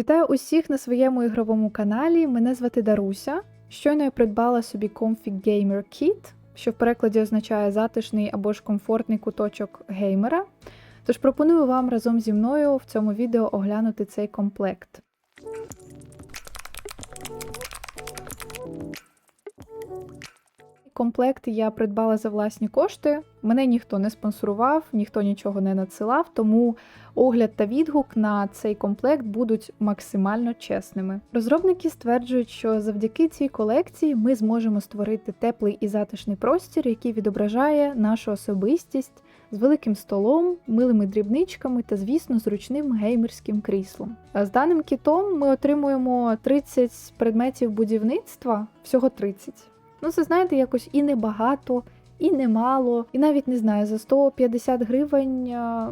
Вітаю усіх на своєму ігровому каналі. Мене звати Даруся. Щойно я придбала собі Comfy Gamer Kit, що в перекладі означає затишний або ж комфортний куточок геймера. Тож пропоную вам разом зі мною в цьому відео оглянути цей комплект. Комплект я придбала за власні кошти. Мене ніхто не спонсорував, ніхто нічого не надсилав, тому огляд та відгук на цей комплект будуть максимально чесними. Розробники стверджують, що завдяки цій колекції ми зможемо створити теплий і затишний простір, який відображає нашу особистість з великим столом, милими дрібничками та, звісно, зручним геймерським кріслом. З даним кітом ми отримуємо 30 предметів будівництва, всього 30. Ну, це знаєте, якось і небагато, і немало, і навіть не знаю, за 150 гривень а,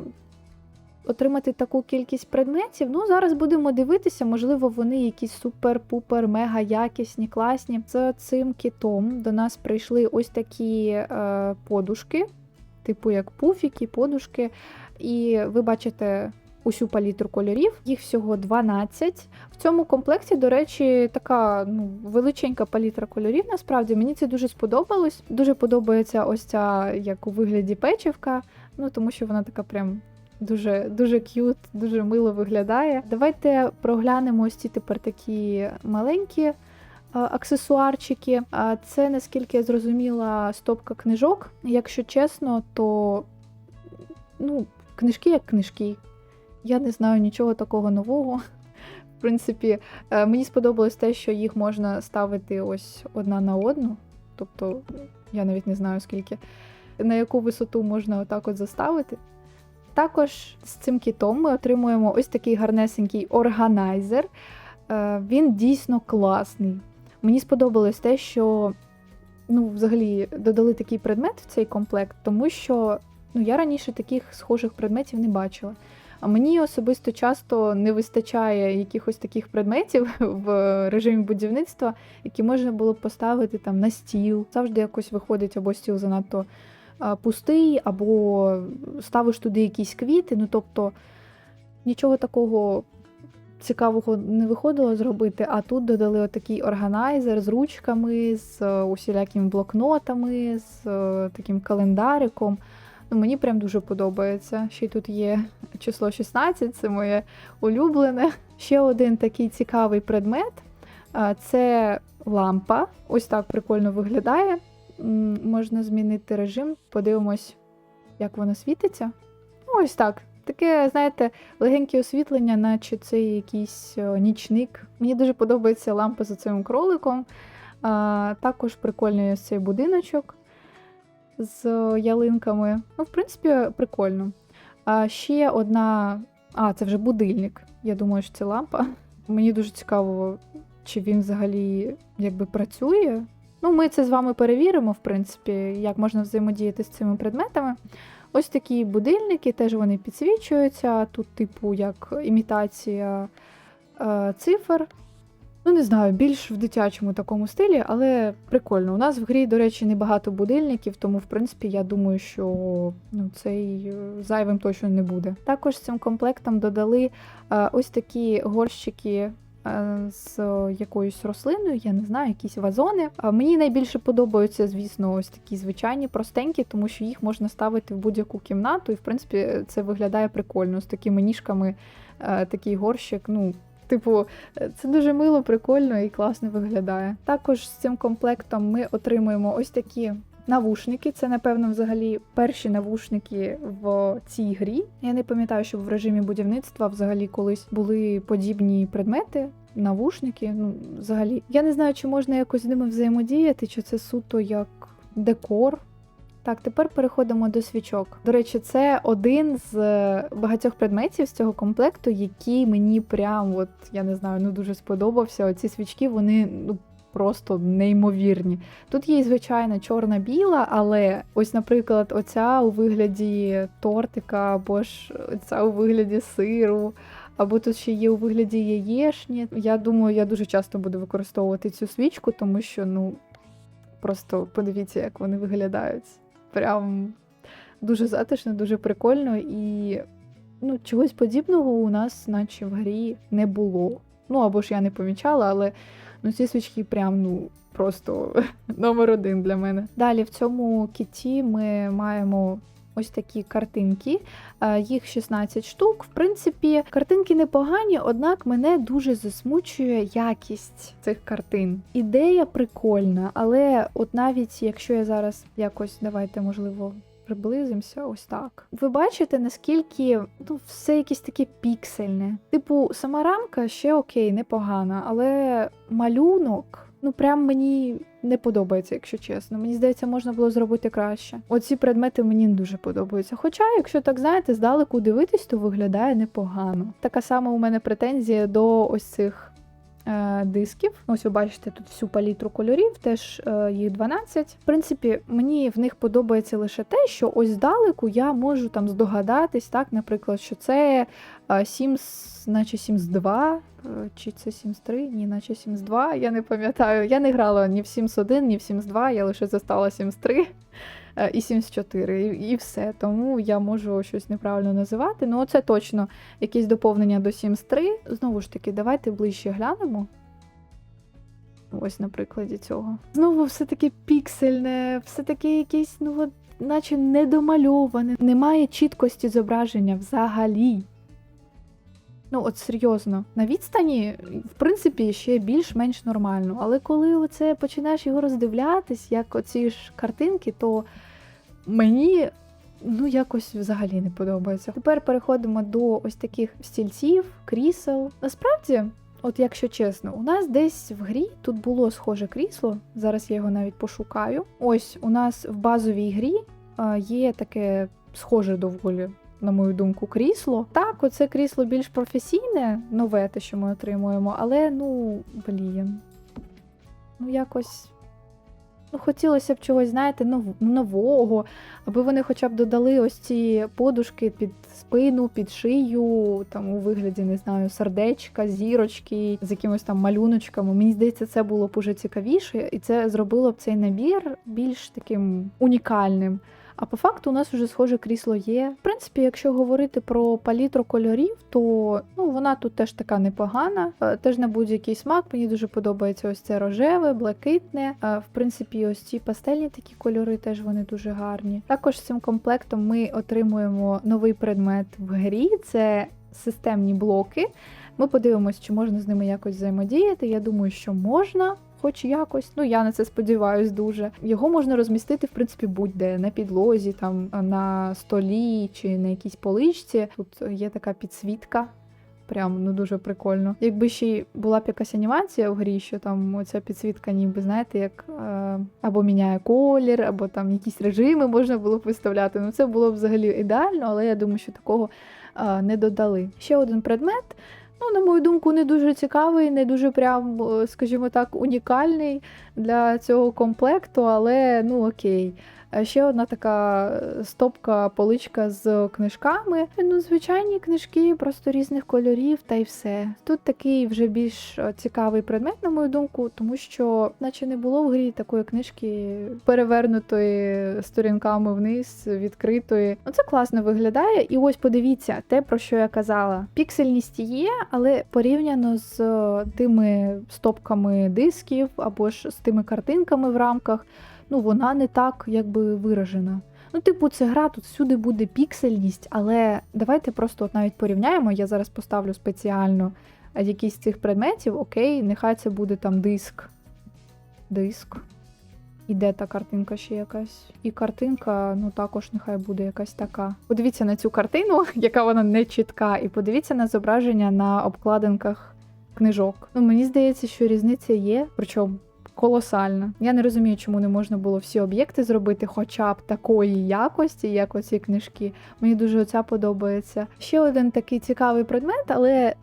отримати таку кількість предметів. Ну, зараз будемо дивитися, можливо, вони якісь супер-пупер, мега якісні, класні. З цим кітом до нас прийшли ось такі е, подушки, типу як пуфіки, подушки. І ви бачите. Усю палітру кольорів, їх всього 12. В цьому комплекті, до речі, така ну, величенька палітра кольорів. Насправді мені це дуже сподобалось. Дуже подобається ось ця, як у вигляді печивка, ну тому що вона така прям. Дуже дуже к'ют, дуже мило виглядає. Давайте проглянемо ось ці тепер такі маленькі а, аксесуарчики. Це, наскільки я зрозуміла, стопка книжок. Якщо чесно, то ну, книжки як книжки. Я не знаю нічого такого нового. В принципі, е, мені сподобалось те, що їх можна ставити ось одна на одну. Тобто, я навіть не знаю скільки, на яку висоту можна отак от заставити. Також з цим кітом ми отримуємо ось такий гарнесенький органайзер. Е, Він дійсно класний. Мені сподобалось те, що ну, взагалі додали такий предмет в цей комплект, тому що ну, я раніше таких схожих предметів не бачила. А мені особисто часто не вистачає якихось таких предметів в режимі будівництва, які можна було б поставити там на стіл. Завжди якось виходить або стіл занадто пустий, або ставиш туди якісь квіти. Ну тобто нічого такого цікавого не виходило зробити. А тут додали отакий органайзер з ручками, з е, усілякими блокнотами, з е, таким календариком. Ну, мені прям дуже подобається. Ще тут є число 16, це моє улюблене. Ще один такий цікавий предмет це лампа. Ось так прикольно виглядає. Можна змінити режим, подивимось, як вона світиться. Ну, Ось так. Таке, знаєте, легеньке освітлення, наче це якийсь нічник. Мені дуже подобається лампа за цим кроликом. А, також прикольний ось цей будиночок з ялинками. Ну, в принципі, прикольно. А ще одна. А, це вже будильник. Я думаю, що це лампа. Мені дуже цікаво, чи він взагалі якби працює. Ну, ми це з вами перевіримо, в принципі, як можна взаємодіяти з цими предметами. Ось такі будильники, теж вони підсвічуються. Тут, типу, як імітація е, цифр. Ну, не знаю, більш в дитячому такому стилі, але прикольно. У нас в грі, до речі, небагато будильників, тому в принципі я думаю, що ну, цей е, зайвим точно не буде. Також цим комплектом додали е, ось такі горщики. е, З якоюсь рослиною, я не знаю, якісь вазони. Мені найбільше подобаються, звісно, ось такі звичайні, простенькі, тому що їх можна ставити в будь-яку кімнату, і в принципі це виглядає прикольно з такими ніжками. Такий горщик, ну Типу, це дуже мило, прикольно і класно виглядає. Також з цим комплектом ми отримуємо ось такі навушники. Це, напевно, взагалі перші навушники в цій грі. Я не пам'ятаю, щоб в режимі будівництва взагалі колись були подібні предмети. Навушники, ну взагалі. Я не знаю, чи можна якось з ними взаємодіяти, чи це суто як декор. Так, тепер переходимо до свічок. До речі, це один з е, багатьох предметів з цього комплекту, який мені прям, от я не знаю, ну дуже сподобався. Оці свічки, вони ну. Просто неймовірні. Тут є, звичайно, чорна-біла, але ось, наприклад, оця у вигляді тортика, або ж ця у вигляді сиру, або тут ще є у вигляді яєшні. Я думаю, я дуже часто буду використовувати цю свічку, тому що, ну, просто подивіться, як вони виглядають прям дуже затишно, дуже прикольно і ну, чогось подібного у нас, наче в грі, не було. Ну або ж я не помічала, але ну, ці свічки прям ну. Просто номер один для мене. Далі в цьому кіті ми маємо ось такі картинки. Е, Їх 16 штук. В принципі, картинки непогані, однак мене дуже засмучує якість цих картин. Ідея прикольна, але от навіть якщо я зараз якось давайте, можливо. Приблизимося ось так. Ви бачите, наскільки ну, все якесь таке піксельне. Типу, сама рамка ще окей, непогана, але малюнок. Ну, прям мені не подобається, якщо чесно. Мені здається, можна було зробити краще. Оці предмети мені не дуже подобаються. Хоча, якщо так знаєте, здалеку дивитись, то виглядає непогано. Така сама у мене претензія до ось цих дисків. Ось ви бачите тут всю палітру кольорів, теж е, їх 12. В принципі, мені в них подобається лише те, що ось здалеку я можу там здогадатись, так, наприклад, що це е, Sims, наче Sims 2, е, чи це Sims 3, ні, наче Sims 2, я не пам'ятаю. Я не грала ні в Sims 1, ні в Sims 2, я лише застала Sims 3 е, і Sims 4, і, і все. Тому я можу щось неправильно називати. Ну, це точно якісь доповнення до Sims 3. Знову ж таки, давайте ближче глянемо. Ось на прикладі цього. Знову все таке піксельне, все таке якесь, ну от, наче недомальоване. Немає чіткості зображення взагалі. Ну, от серйозно, на відстані, в принципі, ще більш-менш нормально. Але коли оце починаєш його роздивлятись, як оці ж картинки, то мені ну якось взагалі не подобається. Тепер переходимо до ось таких стільців, крісел. Насправді, от якщо чесно, у нас десь в грі тут було схоже крісло. Зараз я його навіть пошукаю. Ось у нас в базовій грі е, є таке схоже доволі. На мою думку, крісло. Так, оце крісло більш професійне, нове те, що ми отримуємо, але ну, блін. Ну, якось. Ну, хотілося б чогось, знаєте, нов- нового, аби вони хоча б додали ось ці подушки під спину, під шию, там у вигляді, не знаю, сердечка, зірочки з якимось там малюночками. Мені здається, це було б уже цікавіше, і це зробило б цей набір більш таким унікальним. А по факту у нас вже схоже крісло є. В принципі, якщо говорити про палітру кольорів, то ну вона тут теж така непогана. Е, Теж на будь-який смак. Мені дуже подобається ось це рожеве, блакитне. Е, В принципі, ось ці пастельні такі кольори теж вони дуже гарні. Також з цим комплектом ми отримуємо новий предмет в грі. Це системні блоки. Ми подивимось, чи можна з ними якось взаємодіяти. Я думаю, що можна. Хоч якось, ну я на це сподіваюсь дуже. Його можна розмістити, в принципі, будь-де на підлозі, там на столі чи на якійсь поличці. Тут є така підсвітка. Прям ну дуже прикольно. Якби ще була б якась анімація в грі, що там оця підсвітка, ніби знаєте, як е, або міняє колір, або там якісь режими можна було б виставляти. Ну це було б взагалі ідеально, але я думаю, що такого е, не додали. Ще один предмет. Ну, на мою думку, не дуже цікавий, не дуже прям, е, скажімо так, унікальний для цього комплекту, але ну окей. А Ще одна така е, стопка, поличка з книжками. Ну, звичайні книжки, просто різних кольорів, та й все. Тут такий вже більш е, цікавий предмет, на мою думку, тому що, наче не було в грі такої книжки перевернутої сторінками вниз, відкритої. Ну, це класно виглядає. І ось подивіться, те, про що я казала. Піксельність є, але порівняно з е, тими стопками дисків або ж з тими картинками в рамках ну вона не так якби виражена. Ну, типу, це гра, тут всюди буде піксельність, але давайте просто от навіть порівняємо. Я зараз поставлю спеціально е, якийсь з цих предметів, окей, нехай це буде там диск. Диск. І де та картинка ще якась? І картинка, ну також нехай буде якась така. Подивіться на цю картину, яка вона не чітка, і подивіться на зображення на обкладинках книжок. Ну, мені здається, що різниця є, причому колосальна. Я не розумію, чому не можна було всі об'єкти зробити, хоча б такої якості, як оці книжки. Мені дуже оця подобається. Ще один такий цікавий предмет, але.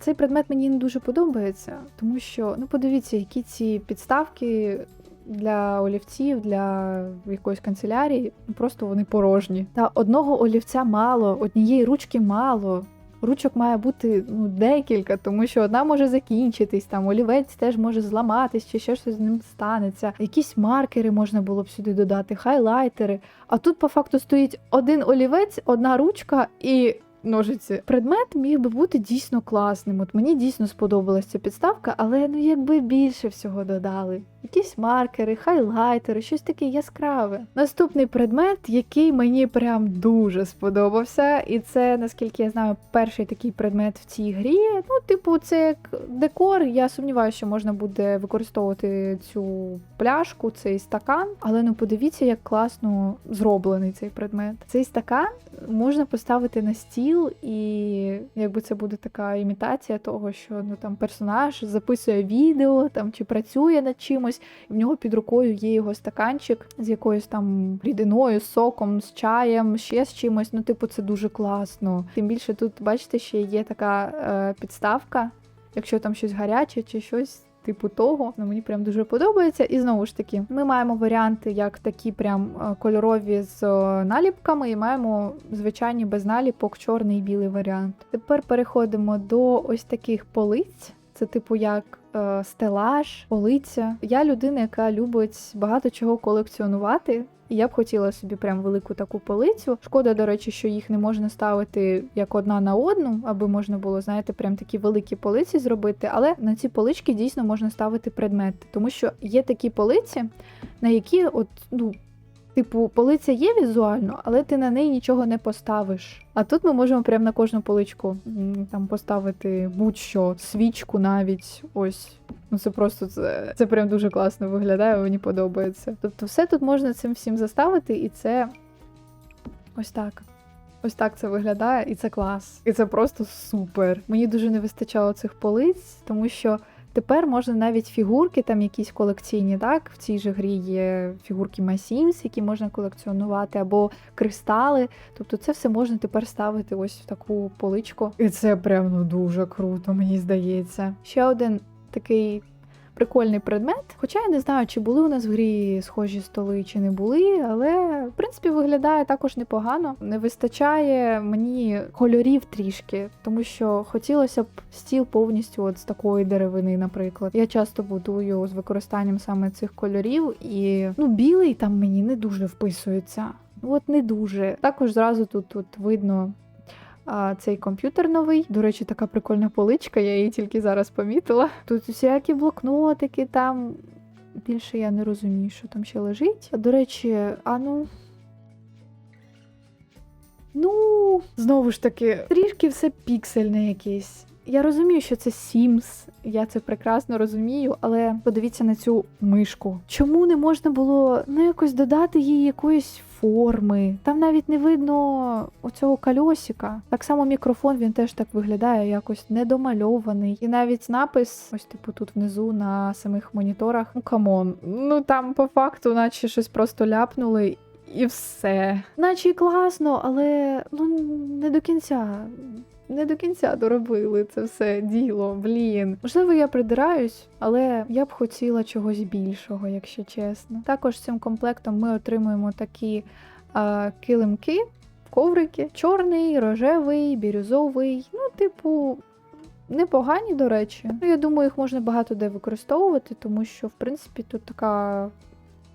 Цей предмет мені не дуже подобається, тому що ну подивіться, які ці підставки для олівців, для якоїсь канцелярії, ну просто вони порожні. Та одного олівця мало, однієї ручки мало. Ручок має бути ну, декілька, тому що одна може закінчитись, там олівець теж може зламатись, чи ще щось з ним станеться. Якісь маркери можна було б сюди додати, хайлайтери. А тут по факту стоїть один олівець, одна ручка і ножиці. Предмет міг би бути дійсно класним. От мені дійсно сподобалась ця підставка, але ну якби більше всього додали. Якісь маркери, хайлайтери, щось таке яскраве. Наступний предмет, який мені прям дуже сподобався, і це, наскільки я знаю, перший такий предмет в цій грі. Ну, типу, це як декор. Я сумніваюся, що можна буде використовувати цю пляшку, цей стакан. Але ну подивіться, як класно зроблений цей предмет. Цей стакан можна поставити на стіл, і якби це буде така імітація того, що ну там персонаж записує відео там чи працює над чимось, і в нього під рукою є його стаканчик з якоюсь там рідиною, соком, з чаєм, ще з чимось. Ну, типу, це дуже класно. Тим більше тут, бачите, ще є така е, підставка, якщо там щось гаряче чи щось. Типу того, ну мені прям дуже подобається. І знову ж таки, ми маємо варіанти, як такі прям е, кольорові з е, наліпками, і маємо звичайні без наліпок, чорний і білий варіант. Тепер переходимо до ось таких полиць. Це типу як е, стелаж, полиця. Я людина, яка любить багато чого колекціонувати. І я б хотіла собі прям велику таку полицю. Шкода, до речі, що їх не можна ставити як одна на одну, аби можна було, знаєте, прям такі великі полиці зробити. Але на ці полички дійсно можна ставити предмети, тому що є такі полиці, на які, от, ну. Типу, полиця є візуально, але ти на неї нічого не поставиш. А тут ми можемо прямо на кожну поличку там поставити будь-що, свічку навіть. Ось. Ну це просто це, це прям дуже класно виглядає, мені подобається. Тобто, все тут можна цим всім заставити, і це ось так. Ось так це виглядає, і це клас. І це просто супер. Мені дуже не вистачало цих полиць, тому що. Тепер можна навіть фігурки, там якісь колекційні, так? В цій же грі є фігурки Масімс, які можна колекціонувати, або кристали. Тобто це все можна тепер ставити ось в таку поличку. І це прям ну дуже круто, мені здається. Ще один такий прикольний предмет. Хоча я не знаю, чи були у нас в грі схожі столи, чи не були, але в принципі виглядає також непогано. Не вистачає мені кольорів трішки, тому що хотілося б стіл повністю от з такої деревини, наприклад. Я часто будую з використанням саме цих кольорів, і ну білий там мені не дуже вписується. От не дуже. Також зразу тут, тут видно а, цей комп'ютер новий. До речі, така прикольна поличка, я її тільки зараз помітила. Тут всякі блокнотики, там більше я не розумію, що там ще лежить. До речі, а ну. Ну, знову ж таки, трішки все піксельне якесь. Я розумію, що це Sims, я це прекрасно розумію, але подивіться на цю мишку. Чому не можна було ну якось додати їй якоїсь форми? Там навіть не видно оцього кольосика. Так само мікрофон він теж так виглядає, якось недомальований. І навіть напис, ось типу тут внизу на самих моніторах. Ну камон, ну там по факту, наче щось просто ляпнули. І все. Наче й класно, але ну не до кінця. Не до кінця доробили це все діло, блін. Можливо, я придираюсь, але я б хотіла чогось більшого, якщо чесно. Також цим комплектом ми отримуємо такі а, килимки, коврики: чорний, рожевий, бірюзовий. Ну, типу. Непогані, до речі. Ну, я думаю, їх можна багато де використовувати, тому що, в принципі, тут така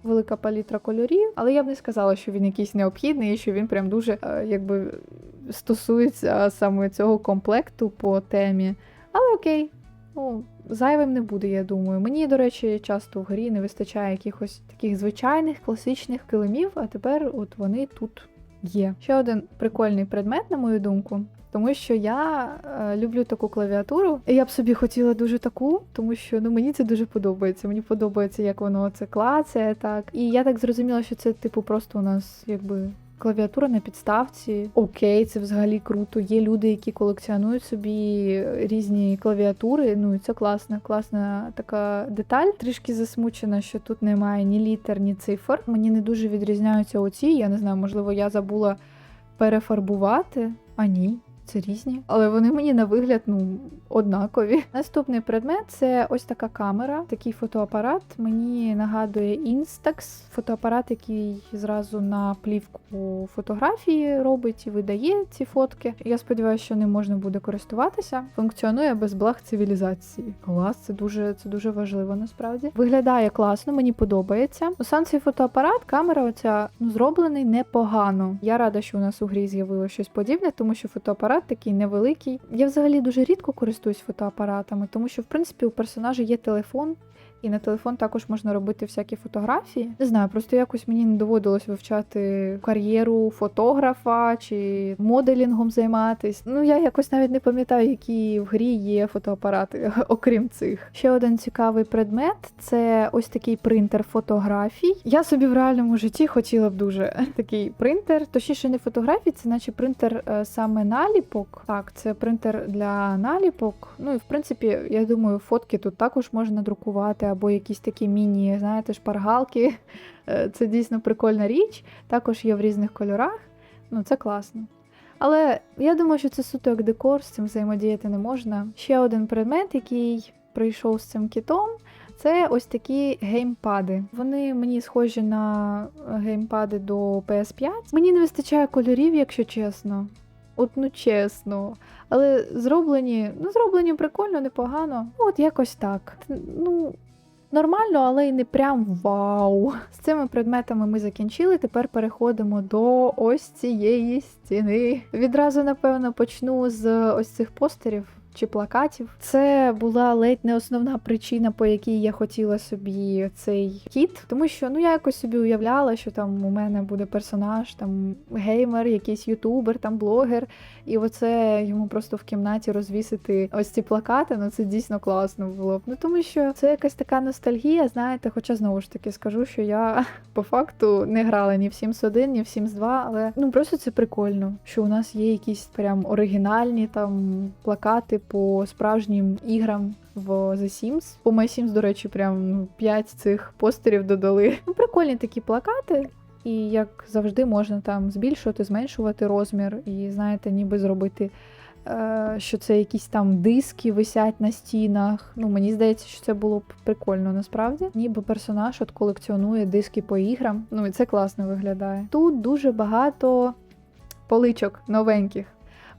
велика палітра кольорів, але я б не сказала, що він якийсь необхідний і що він прям дуже е, якби стосується саме цього комплекту по темі. Але окей, ну, зайвим не буде, я думаю. Мені, до речі, часто в грі не вистачає якихось таких звичайних класичних килимів, а тепер от вони тут є. Ще один прикольний предмет, на мою думку. Тому що я е, люблю таку клавіатуру. І я б собі хотіла дуже таку, тому що ну мені це дуже подобається. Мені подобається, як воно це клацає, так. І я так зрозуміла, що це, типу, просто у нас якби. Клавіатура на підставці. Окей, це взагалі круто. Є люди, які колекціонують собі різні клавіатури. Ну і це класна, класна така деталь. Трішки засмучена, що тут немає ні літер, ні цифр. Мені не дуже відрізняються оці. Я не знаю, можливо, я забула перефарбувати. А ні. Це різні, але вони мені на вигляд ну однакові. Наступний предмет це ось така камера, такий фотоапарат. Мені нагадує Instax, фотоапарат, який зразу на плівку фотографії робить і видає ці фотки. Я сподіваюся, що ним можна буде користуватися. Функціонує без благ цивілізації. Клас, це дуже це дуже важливо насправді. Виглядає класно, мені подобається. Ну, Сам цей фотоапарат, камера, оця ну зроблений непогано. Я рада, що у нас у грі з'явилося щось подібне, тому що фотоапарат фотоапарат такий невеликий. Я взагалі дуже рідко користуюсь фотоапаратами, тому що в принципі у персонажа є телефон. І на телефон також можна робити всякі фотографії. Не знаю, просто якось мені не доводилось вивчати кар'єру фотографа чи моделінгом займатись. Ну я якось навіть не пам'ятаю, які в грі є фотоапарати, окрім цих. Ще один цікавий предмет це ось такий принтер фотографій. Я собі в реальному житті хотіла б дуже такий принтер. Точніше, не фотографій, це наче принтер е, саме наліпок. Так, це принтер для наліпок. Ну і в принципі, я думаю, фотки тут також можна друкувати, або якісь такі міні, знаєте, шпаргалки. Е, Це дійсно прикольна річ. Також є в різних кольорах. Ну, це класно. Але я думаю, що це суто як декор, з цим взаємодіяти не можна. Ще один предмет, який прийшов з цим кітом, це ось такі геймпади. Вони мені схожі на геймпади до PS5. Мені не вистачає кольорів, якщо чесно. От ну чесно. Але зроблені, ну зроблені прикольно, непогано. От якось так. Ну, нормально, але й не прям вау. З цими предметами ми закінчили. Тепер переходимо до ось цієї стіни. Відразу, напевно, почну з ось цих постерів. Чи плакатів. Це була ледь не основна причина, по якій я хотіла собі цей кіт. Тому що ну я якось собі уявляла, що там у мене буде персонаж, там геймер, якийсь ютубер, там блогер, і оце йому просто в кімнаті розвісити ось ці плакати. Ну це дійсно класно було. Ну тому що це якась така ностальгія, знаєте. Хоча знову ж таки скажу, що я по факту не грала ні в Sims 1, ні в Sims 2, але ну просто це прикольно, що у нас є якісь прям оригінальні там плакати по справжнім іграм в The Sims. По My Sims, до речі, прям ну, 5 цих постерів додали. Ну, прикольні такі плакати. І як завжди можна там збільшувати, зменшувати розмір, і знаєте, ніби зробити, е, що це якісь там диски висять на стінах. Ну, мені здається, що це було б прикольно насправді. Ніби персонаж от колекціонує диски по іграм. Ну і це класно виглядає. Тут дуже багато поличок новеньких.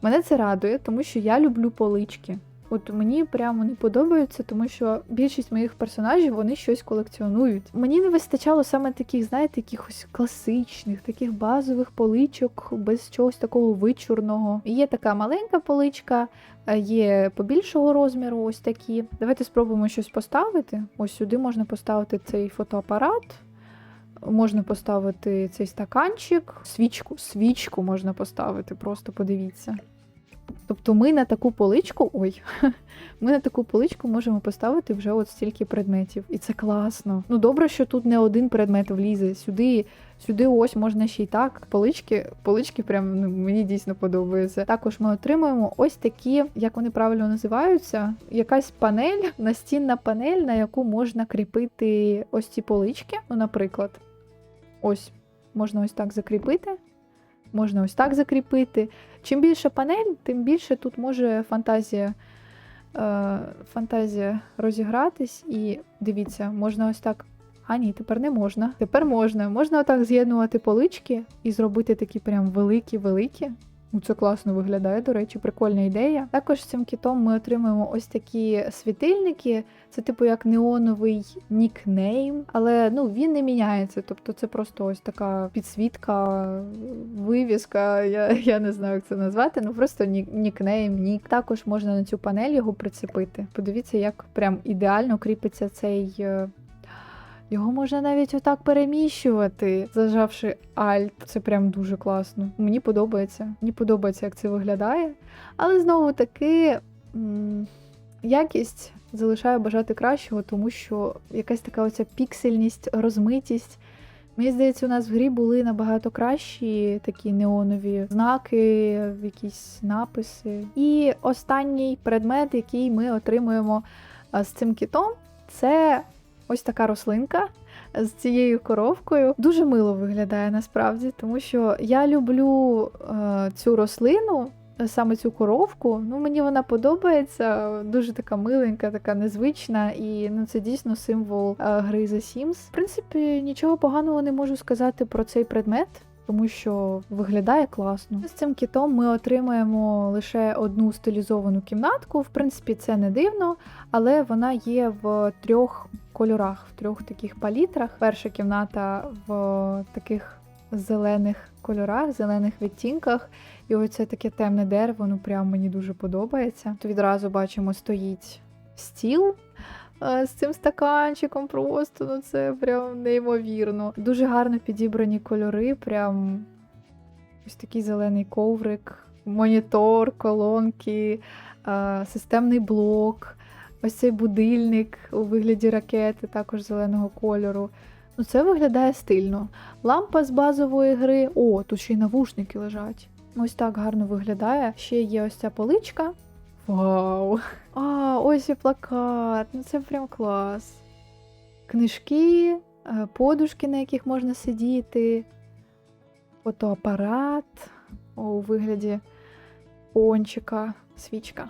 Мене це радує, тому що я люблю полички. От мені прямо не подобається, тому що більшість моїх персонажів вони щось колекціонують. Мені не вистачало саме таких, знаєте, якихось класичних, таких базових поличок, без чогось такого вичурного. Є така маленька поличка, є побільшого розміру, ось такі. Давайте спробуємо щось поставити. Ось сюди можна поставити цей фотоапарат. Можна поставити цей стаканчик, свічку, свічку можна поставити, просто подивіться. Тобто ми на таку поличку, ой, ми на таку поличку можемо поставити вже от стільки предметів. І це класно. Ну добре, що тут не один предмет влізе. Сюди, сюди ось можна ще й так. Полички, полички прям ну, мені дійсно подобаються. Також ми отримуємо ось такі, як вони правильно називаються, якась панель, настінна панель, на яку можна кріпити ось ці полички. Ну, наприклад, ось можна ось так закріпити. Можна ось так закріпити. Чим більше панель, тим більше тут може фантазія е, фантазія розігратись. І дивіться, можна ось так. А ні, тепер не можна. Тепер можна. Можна отак з'єднувати полички і зробити такі прям великі-великі. Ну, Це класно виглядає, до речі, прикольна ідея. Також з цим кітом ми отримуємо ось такі світильники. Це типу як неоновий нікнейм, але ну він не міняється. Тобто це просто ось така підсвітка, вивіска. Я я не знаю, як це назвати. Ну просто нікнейм, нік. Також можна на цю панель його прицепити. Подивіться, як прям ідеально кріпиться цей. Його можна навіть отак переміщувати, зажавши Alt. Це прям дуже класно. Мені подобається. Мені подобається, як це виглядає. Але знову таки якість залишає бажати кращого, тому що якась така оця піксельність, розмитість. Мені здається, у нас в грі були набагато кращі такі неонові знаки, якісь написи. І останній предмет, який ми отримуємо з цим кітом, це ось така рослинка з цією коровкою. Дуже мило виглядає насправді, тому що я люблю е, цю рослину. Саме цю коровку, ну мені вона подобається, дуже така миленька, така незвична, і ну це дійсно символ е, гри The Sims. В принципі, нічого поганого не можу сказати про цей предмет. Тому що виглядає класно. З цим кітом ми отримаємо лише одну стилізовану кімнатку. В принципі, це не дивно, але вона є в трьох кольорах, в трьох таких палітрах. Перша кімната в таких зелених кольорах, зелених відтінках. І оце таке темне дерево, ну прям мені дуже подобається. То відразу бачимо, стоїть стіл. Е, З цим стаканчиком просто ну це прям неймовірно. Дуже гарно підібрані кольори, прям ось такий зелений коврик, монітор, колонки, е, системний блок, ось цей будильник у вигляді ракети, також зеленого кольору. Ну, це виглядає стильно. Лампа з базової гри. О, тут ще й навушники лежать. Ось так гарно виглядає. Ще є ось ця поличка. Вау! А, ось і плакат. Ну це прям клас. Книжки, е, подушки, на яких можна сидіти, фотоапарат у вигляді пончика, свічка.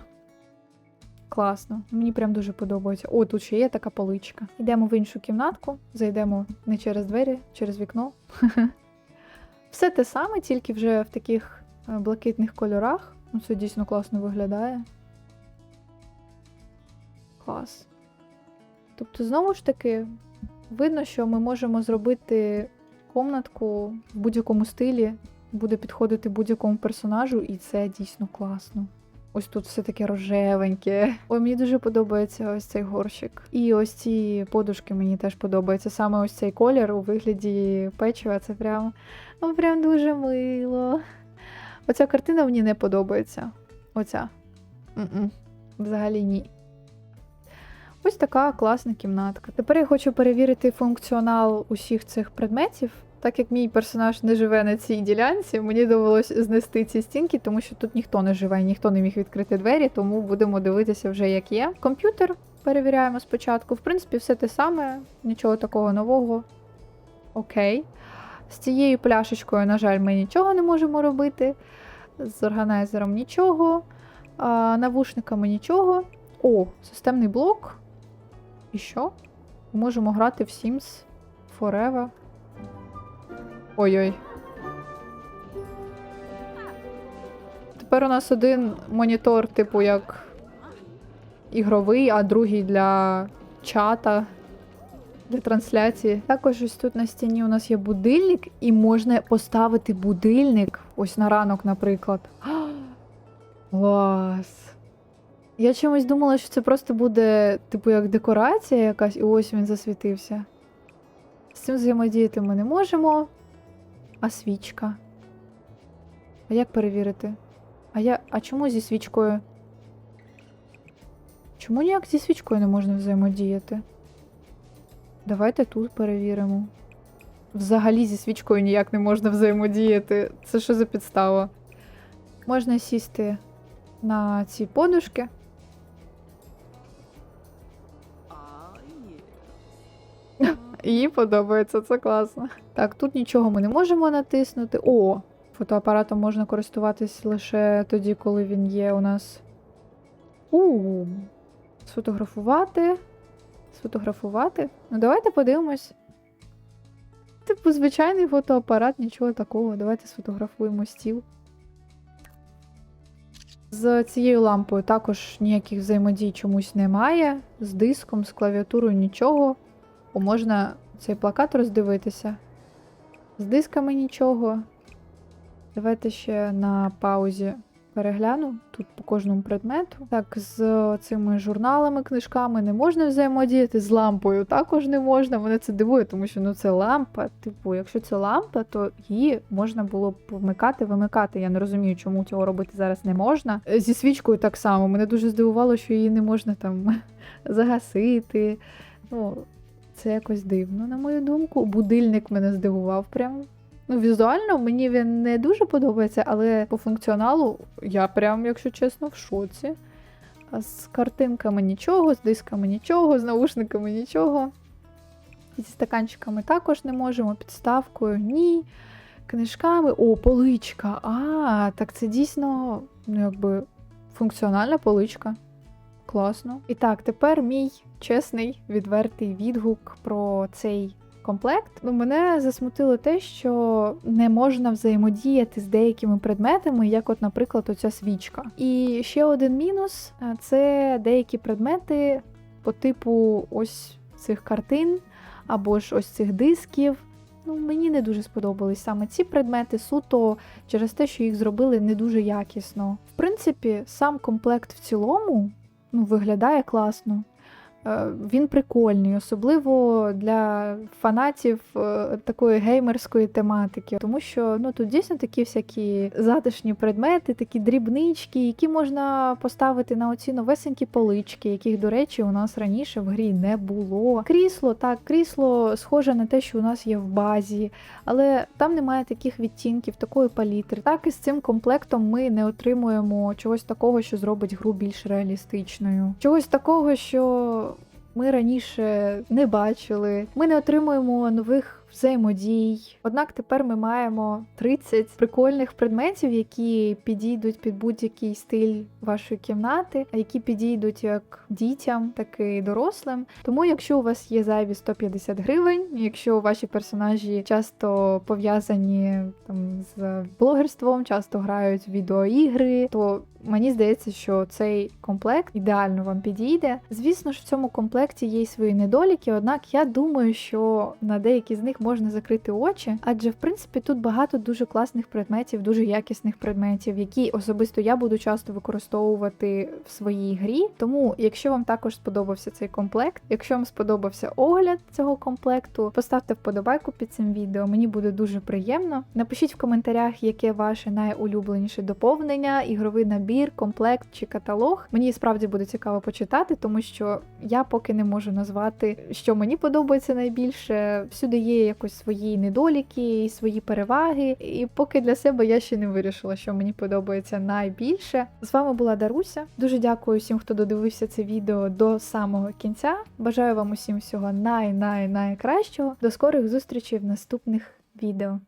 Класно, мені прям дуже подобається. О, тут ще є така поличка. Йдемо в іншу кімнатку, зайдемо не через двері, через вікно. Все те саме, тільки вже в таких е, блакитних кольорах. Ну, це дійсно класно виглядає. Клас. Тобто, знову ж таки, видно, що ми можемо зробити комнатку в будь-якому стилі, буде підходити будь-якому персонажу, і це дійсно класно. Ось тут все таке рожевеньке. Ой, мені дуже подобається ось цей горщик. І ось ці подушки мені теж подобаються. Саме ось цей колір у вигляді печива. Це прям, ну, прям дуже мило. Оця картина мені не подобається. Оця. Взагалі ні. Ось така класна кімнатка. Тепер я хочу перевірити функціонал усіх цих предметів. Так як мій персонаж не живе на цій ділянці, мені довелося знести ці стінки, тому що тут ніхто не живе, ніхто не міг відкрити двері, тому будемо дивитися вже як є. Комп'ютер перевіряємо спочатку. В принципі, все те саме, нічого такого нового. Окей. З цією пляшечкою, на жаль, ми нічого не можемо робити. З органайзером нічого. А, навушниками нічого. О, системний блок. І що? Ми можемо грати в Sims Forever. Ой-ой. Тепер у нас один монітор, типу, як ігровий, а другий для чата, для трансляції. Також ось тут на стіні у нас є будильник, і можна поставити будильник ось на ранок, наприклад. Клас! Я чомусь думала, що це просто буде, типу, як декорація якась, і ось він засвітився. З цим взаємодіяти ми не можемо. А свічка? А як перевірити? А я. А чому зі свічкою? Чому ніяк зі свічкою не можна взаємодіяти? Давайте тут перевіримо. Взагалі зі свічкою ніяк не можна взаємодіяти. Це що за підстава? Можна сісти на ці подушки. Їй подобається, це класно. Так, тут нічого ми не можемо натиснути. О, фотоапаратом можна користуватись лише тоді, коли він є у нас. У, сфотографувати. Сфотографувати. Ну, давайте подивимось. Типу, звичайний фотоапарат, нічого такого. Давайте сфотографуємо стіл. З цією лампою також ніяких взаємодій чомусь немає. З диском, з клавіатурою нічого. О, можна цей плакат роздивитися. З дисками нічого. Давайте ще на паузі перегляну тут по кожному предмету. Так, з цими журналами, книжками не можна взаємодіяти, з лампою також не можна. Мене це дивує, тому що ну це лампа. Типу, якщо це лампа, то її можна було б вмикати, вимикати. Я не розумію, чому цього робити зараз не можна. Зі свічкою так само. Мене дуже здивувало, що її не можна там загасити. Ну, це якось дивно, на мою думку. Будильник мене здивував прям. Ну, візуально мені він не дуже подобається, але по функціоналу я прям, якщо чесно, в шоці. А з картинками нічого, з дисками нічого, з наушниками нічого. Зі стаканчиками також не можемо, підставкою ні. Книжками. О, поличка. А, так це дійсно, ну, якби функціональна поличка. Класно. І так, тепер мій чесний, відвертий відгук про цей комплект. Ну, мене засмутило те, що не можна взаємодіяти з деякими предметами, як, от, наприклад, оця свічка. І ще один мінус це деякі предмети по типу ось цих картин, або ж ось цих дисків. ну мені не дуже сподобались саме ці предмети, суто через те, що їх зробили не дуже якісно. В принципі, сам комплект в цілому ну, виглядає класно. Е, Він прикольний, особливо для фанатів е, такої геймерської тематики, тому що ну тут дійсно такі всякі затишні предмети, такі дрібнички, які можна поставити на оці новесенькі полички, яких, до речі, у нас раніше в грі не було. Крісло, так, крісло схоже на те, що у нас є в базі, але там немає таких відтінків, такої палітри. Так і з цим комплектом ми не отримуємо чогось такого, що зробить гру більш реалістичною. Чогось такого, що ми раніше не бачили. Ми не отримуємо нових взаємодій. Однак тепер ми маємо 30 прикольних предметів, які підійдуть під будь-який стиль вашої кімнати, а які підійдуть як дітям, так і дорослим. Тому, якщо у вас є зайві 150 гривень, якщо ваші персонажі часто пов'язані там з блогерством, часто грають в відеоігри, то мені здається, що цей комплект ідеально вам підійде. Звісно ж, в цьому комплекті є свої недоліки, однак я думаю, що на деякі з них можна закрити очі, адже в принципі тут багато дуже класних предметів, дуже якісних предметів, які особисто я буду часто використовувати в своїй грі. Тому, якщо вам також сподобався цей комплект, якщо вам сподобався огляд цього комплекту, поставте вподобайку під цим відео. Мені буде дуже приємно. Напишіть в коментарях, яке ваше найулюбленіше доповнення, ігровий набір, комплект чи каталог. Мені справді буде цікаво почитати, тому що я поки не можу назвати, що мені подобається найбільше. Всюди є якось свої недоліки і свої переваги. І поки для себе я ще не вирішила, що мені подобається найбільше. З вами була Даруся. Дуже дякую всім, хто додивився це відео до самого кінця. Бажаю вам усім всього най-най-найкращого. До скорих зустрічей в наступних відео.